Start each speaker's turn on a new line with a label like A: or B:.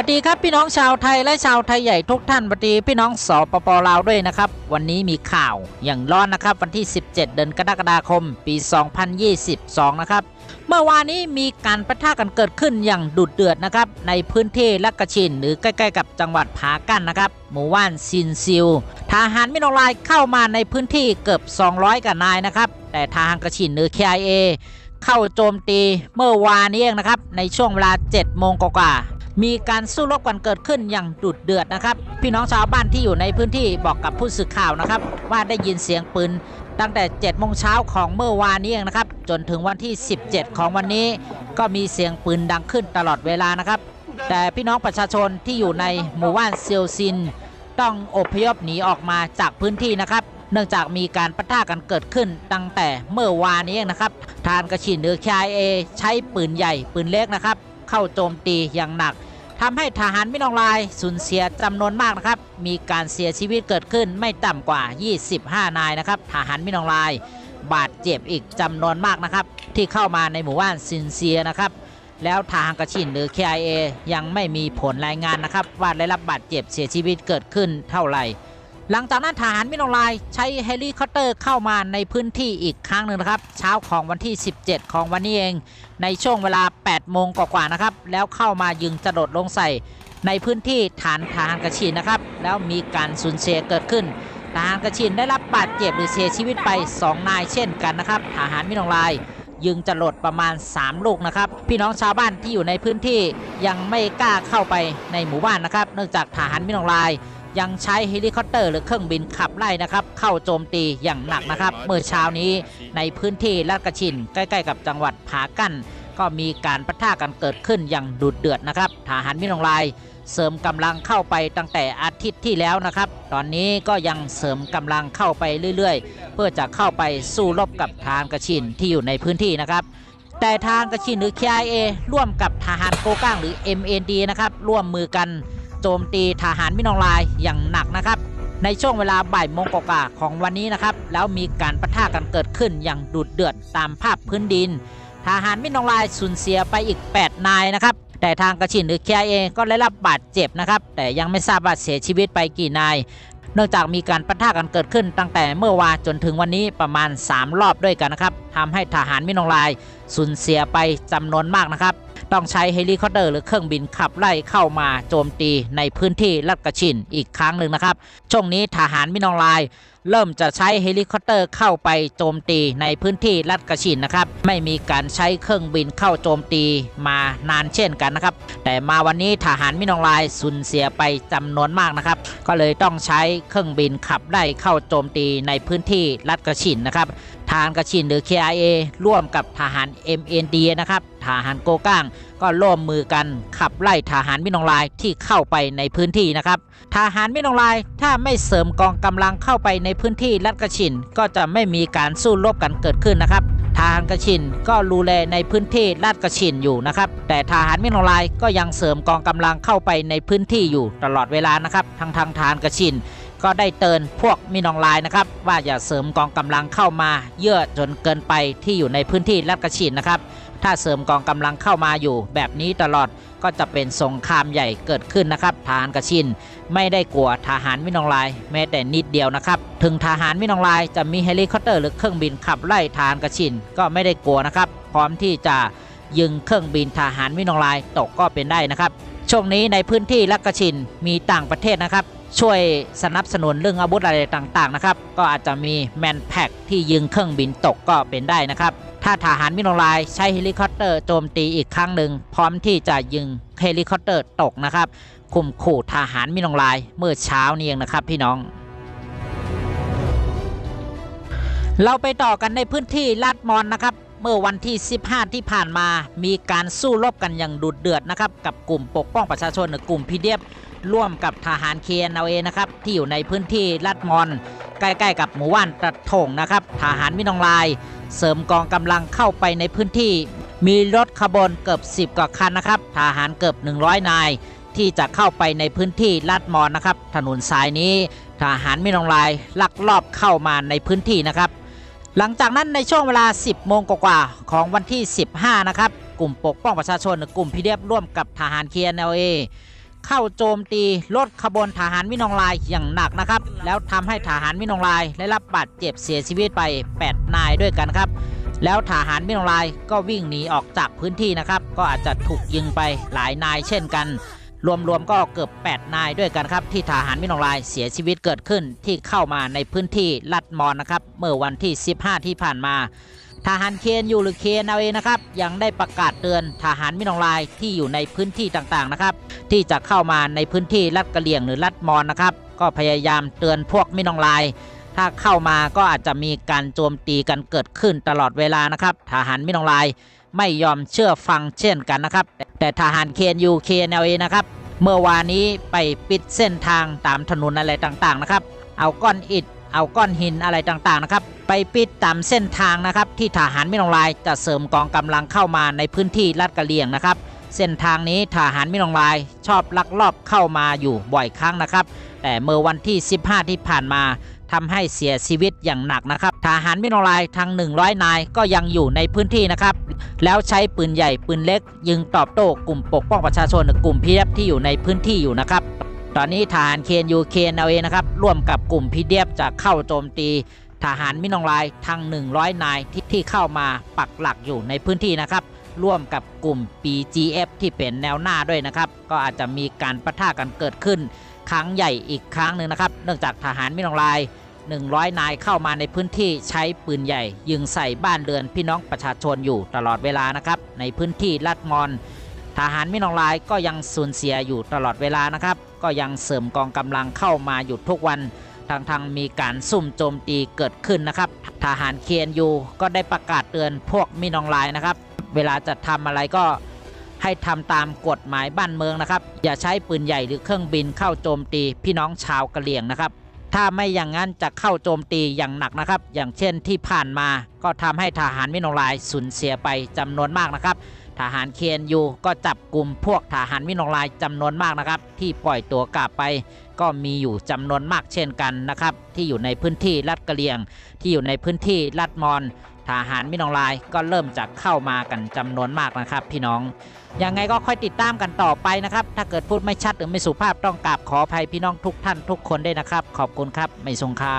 A: วัสดีครับพี่น้องชาวไทยและชาวไทยใหญ่ทุกท่านสวัสดีพี่น้องสปปลาวด้วยนะครับ วันนี้มีข่าวอย่างร้อนนะครับ วันที่ 17 เดือนกรกฎาคม ปี 2022 นะครับ เมื่อวานนี้มีการประทะกันเกิดขึ้นอย่างดุเดือดนะครับ ในพื้นที่ลักกะชินหรือใกล้ ๆ กับจังหวัดผากั้นนะครับ หมู่บ้านซินซิลทหารมิโนลายเข้ามาในพื้นที่เกือบ 200กับนายนะครับ แต่ทหารกระชินหรือ KIA เข้าโจมตีเมื่อวานนี้เองนะครับในช่วงเวลา 7 โมงกว่า มีการสู้รบกันเกิดขึ้นอย่างดุเดือดนะครับ พี่น้องชาวบ้านที่อยู่ในพื้นที่บอกกับผู้สื่อข่าวนะครับ ว่าได้ยินเสียงปืนตั้งแต่7โมงเช้าของเมื่อวานนี้เองนะครับ จนถึงวันที่ 17 ของวันนี้ ก็มีเสียงปืนดังขึ้นตลอดเวลานะครับ แต่พี่น้องประชาชนที่อยู่ในหมู่บ้านเซียวซิน ต้องอพยพหนีออกมาจากพื้นที่นะครับ เนื่องจากมีการปะทะกันเกิดขึ้นตั้งแต่เมื่อวานนี้เองนะครับ ทานกระชินหรือคายเอใช้ปืนใหญ่ปืนเล็กนะครับ เข้าโจมตีอย่างหนัก ทำให้ทหารมินองลายสูญเสียจำนวนมากนะครับ มีการเสียชีวิตเกิดขึ้นไม่ต่ำกว่า 25 นายนะครับ ทหารมินองลาย บาดเจ็บอีกจำนวนมากนะครับ ที่เข้ามาในหมู่บ้านซินเซียนะครับ แล้วทางกระชินหรือ KIA ยังไม่มีผลรายงานนะครับ ว่าได้รับบาดเจ็บเสียชีวิตเกิดขึ้นเท่าไหร่ หลังจากนั้นทหารมิโนลายใช้เฮลิคอปเตอร์เข้ามาในพื้นที่อีกครั้งหนึ่งนะครับ เช้าของวันที่ 17 ของวันนี้เอง ในช่วงเวลา 8 โมงกว่าๆนะครับ แล้วเข้ามายิงจรดลงใส่ ในพื้นที่ฐานทหารกระชินนะครับ แล้วมีการสูญเสียเกิดขึ้น ทหารกระชินได้รับบาดเจ็บหรือเสียชีวิตไป 2 นายเช่นกันนะครับ ทหารมิโนลายยิงจรดประมาณ 3 ลูกนะครับ พี่น้องชาวบ้านที่อยู่ในพื้นที่ยังไม่กล้าเข้าไปในหมู่บ้านนะครับ เนื่องจากทหารมิโนลาย ยังใช้เฮลิคอปเตอร์หรือเครื่องบินขับไล่นะครับ เข้าโจมตีอย่างหนักนะครับ เมื่อเช้านี้ในพื้นที่ลาดกระชิน ใกล้ๆ กับจังหวัดผากั้น ก็มีการปะทะกันเกิดขึ้นอย่างดุเดือดนะครับทหารมิโนลาย เสริมกำลังเข้าไปตั้งแต่อาทิตย์ที่แล้วนะครับ ตอนนี้ก็ยังเสริมกำลังเข้าไปเรื่อยๆ เพื่อจะเข้าไปสู้รบกับทหารกระชินที่อยู่ในพื้นที่นะครับแต่ทางกระชินหรือ KIA ร่วมกับทหารโกก้างหรือ MND นะครับร่วมมือกัน โจมตีทหารมินองลายอย่างหนักนะครับ ในช่วงเวลาบ่ายโมงกว่าของวันนี้นะครับ แล้วมีการปะทะกันเกิดขึ้นอย่างดุเดือดตามภาพพื้นดิน ทหารมินองลายสูญเสียไปอีก 8 นายนะครับ แต่ทางกระชินหรือ KIA ก็ได้รับบาดเจ็บนะครับ แต่ยังไม่ทราบว่าเสียชีวิตไปกี่นาย เนื่องจากมีการปะทะกันเกิดขึ้น ตั้งแต่เมื่อวานจนถึงวันนี้ประมาณ 3 รอบด้วยกันนะครับทำให้ทหารมินองลายสูญเสียไปจำนวนมากนะครับ ต้องใช้เฮลิคอปเตอร์หรือเครื่องบินขับไล่เข้ามาโจมตีในพื้นที่ลัดกระชินอีกครั้งหนึ่งนะครับ ช่วงนี้ทหารมินองลาย เริ่มจะใช้เฮลิคอปเตอร์เข้าไปโจมตีในพื้นที่ลัดกระชินนะครับ ไม่มีการใช้เครื่องบินเข้าโจมตีมานานเช่นกันนะครับ แต่มาวันนี้ทหารมินองลายสูญเสียไปจำนวนมากนะครับ ก็เลยต้องใช้เครื่องบินขับไล่เข้าโจมตีในพื้นที่ลัดกระชินนะครับ ทหารกระชินหรือ KIA ร่วมกับทหาร MND นะครับทหารโกก้างก็ร่วมมือกันขับไล่ทหารมินองลายที่เข้าไปในพื้นที่นะครับทหารมินองลายถ้าไม่เสริมกองกำลังเข้าไปในพื้นที่ลัดกระชินก็จะไม่มีการสู้รบกันเกิดขึ้นนะครับ ทหารกระชินก็รูแลในพื้นที่ลาดกระชินอยู่นะครับ แต่ทหารมินองลายก็ยังเสริมกองกำลังเข้าไปในพื้นที่อยู่ตลอดเวลานะครับทางทางทหารกระชิน ก็ได้เตือนพวกมินองลายนะครับ ว่าอย่าเสริมกองกำลังเข้ามา เยอะจนเกินไปที่อยู่ในพื้นที่ลาดกระชินนะครับ ถ้าเสริมกองกำลังเข้ามาอยู่ แบบนี้ตลอดก็จะเป็นสงครามใหญ่เกิดขึ้นนะครับทหารกระชินไม่ได้กลัวทหารมินองลาย แม้แต่นิดเดียวนะครับ ถึงทหารมินองลายจะมีเฮลิคอปเตอร์หรือเครื่องบินขับไล่ทหารกระชินก็ไม่ได้กลัวนะครับ พร้อมที่จะยิงเครื่องบินทหารมินองลายตกก็เป็นได้นะครับช่วงนี้ในพื้นที่ลักกระชินมีต่างประเทศนะครับ ช่วยสนับสนุนเรื่องอาวุธอะไรต่างๆนะครับ ก็อาจจะมีแมนแพ็กที่ยิงเครื่องบินตกก็เป็นได้นะครับ ถ้าทหารมินองลายใช้เฮลิคอปเตอร์โจมตีอีกครั้งหนึ่งพร้อมที่จะยิงเฮลิคอปเตอร์ตกนะครับคุมขู่ทหารมินองลายเมื่อเช้านี้เองนะครับพี่น้อง เราไปต่อกันในพื้นที่ลาดมอนนะครับเมื่อวันที่ 15 ที่ผ่านมา มีการสู้รบกันอย่างดุเดือดนะครับ กับกลุ่มปกป้องประชาชนหรือกลุ่มพีเดีย ร่วมกับทหาร KNLA นะครับ ที่อยู่ในพื้นที่ลาดมอน ใกล้ๆ กับหมู่บ้านตะถงนะครับ ทหารมินองลาย เสริมกองกำลังเข้าไปในพื้นที่ มีรถขบวนเกือบ 10กว่าคันนะครับ ทหารเกือบ 100 นาย ที่จะเข้าไปในพื้นที่ลาดมอนนะครับ ถนนสายนี้ ทหารมินองลายลักลอบเข้ามาในพื้นที่นะครับ หลังจากนั้นในช่วงเวลา 10 โมงกว่าๆของวันที่ 15 นะครับ กลุ่มปกป้องประชาชนกลุ่มพีเดียร่วมกับทหาร KNLA เอ ข้าโจมตีรถขบวนทหารมินองลายอย่างหนักนะครับ แล้วทำให้ทหารมินองลายได้รับบาดเจ็บเสียชีวิตไป 8 นายด้วยกันครับ แล้วทหารมินองลายก็วิ่งหนีออกจากพื้นที่นะครับ ก็อาจจะถูกยิงไปหลายนายเช่นกัน รวมๆก็เกือบ 8 นายด้วยกันครับ ที่ทหารมินองลายเสียชีวิตเกิดขึ้นที่เข้ามาในพื้นที่ลัดมอนนะครับเมื่อวันที่ 15 ที่ผ่านมา ทหารเคนยูหรือเคนเอาเองนะครับยังได้ประกาศเตือนทหารมินองลายที่อยู่ในพื้นที่ต่างๆนะครับ ที่จะเข้ามาในพื้นที่ลัดกะเหลี่ยงหรือลัดมอนนะครับ ก็พยายามเตือนพวกมินองลาย ถ้าเข้ามาก็อาจจะมีการโจมตีกันเกิดขึ้นตลอดเวลานะครับ ทหารมินองลายไม่ยอมเชื่อฟังเช่นกันนะครับ แต่ทหารเคนยูเคนเอาเองนะครับ เมื่อวานนี้ไปปิดเส้นทางตามถนนอะไรต่างๆนะครับ เอาก้อนอิฐ เอาก้อนหินอะไรต่างๆนะครับไปปิดตามเส้นทางนะครับที่ทหารมินองลายจะเสริมกองกำลังเข้ามาในพื้นที่ลาดกระเลียงนะครับ เส้นทางนี้ทหารมินองลายชอบลักลอบเข้ามาอยู่บ่อยครั้งนะครับ แต่เมื่อวันที่ 15 ที่ผ่านมาทำให้เสียชีวิตอย่างหนักนะครับ ทหารมินองลายทั้ง 100 นายก็ยังอยู่ในพื้นที่นะครับ แล้วใช้ปืนใหญ่ปืนเล็ก ยิงตอบโต้กลุ่มปกป้องประชาชนกลุ่มพีเอฟที่อยู่ในพื้นที่อยู่นะครับ ตอนนี้ทหารเคนยูเคนเอาเองนะครับ ร่วมกับกลุ่มพีเอฟจะเข้าโจมตีทหารมินองลายทั้ง 100 นายที่ที่เข้ามาปักหลักอยู่ในพื้นที่นะครับ ร่วมกับกลุ่ม BGF ที่เป็นแนวหน้าด้วยนะครับ ก็อาจจะมีการประทะกันเกิดขึ้น ครั้งใหญ่อีกครั้งหนึ่งนะครับ เนื่องจากทหารมินองลาย 100 นายเข้ามาในพื้นที่ใช้ปืนใหญ่ ยิงใส่บ้านเรือนพี่น้องประชาชนอยู่ตลอดเวลานะครับ ในพื้นที่ลัดมอน ทหารมินองลายก็ยังสูญเสียอยู่ตลอดเวลานะครับ ก็ยังเสริมกองกำลังเข้ามาอยู่ทุกวันทางทางมีการซุ่มโจมตีเกิดขึ้นนะครับทหารเคียนยูก็ได้ประกาศเตือนพวกมินองลายนะครับ เวลาจะทำอะไรก็ให้ทำตามกฎหมายบ้านเมืองนะครับ อย่าใช้ปืนใหญ่หรือเครื่องบินเข้าโจมตีพี่น้องชาวกะเหรี่ยงนะครับ ถ้าไม่อย่างนั้นจะเข้าโจมตีอย่างหนักนะครับ อย่างเช่นที่ผ่านมาก็ทำให้ทหารมินองลายสูญเสียไปจำนวนมากนะครับ ทหารเคนยูก็จับกลุ่มพวกทหารมินองลายจำนวนมากนะครับ ที่ปล่อยตัวกลับไป ก็มีอยู่จำนวนมากเช่นกันนะครับ ที่อยู่ในพื้นที่ลัดกะเลียง ที่อยู่ในพื้นที่ลัดมอนทหารมินองลายก็เริ่มจะเข้ามากันจำนวนมากนะครับ พี่น้อง ยังไงก็ค่อยติดตามกันต่อไปนะครับ ถ้าเกิดพูดไม่ชัดหรือไม่สุภาพต้องกราบขออภัยพี่น้องทุกท่านทุกคนได้นะครับ ขอบคุณครับ ไม่ทรงค่า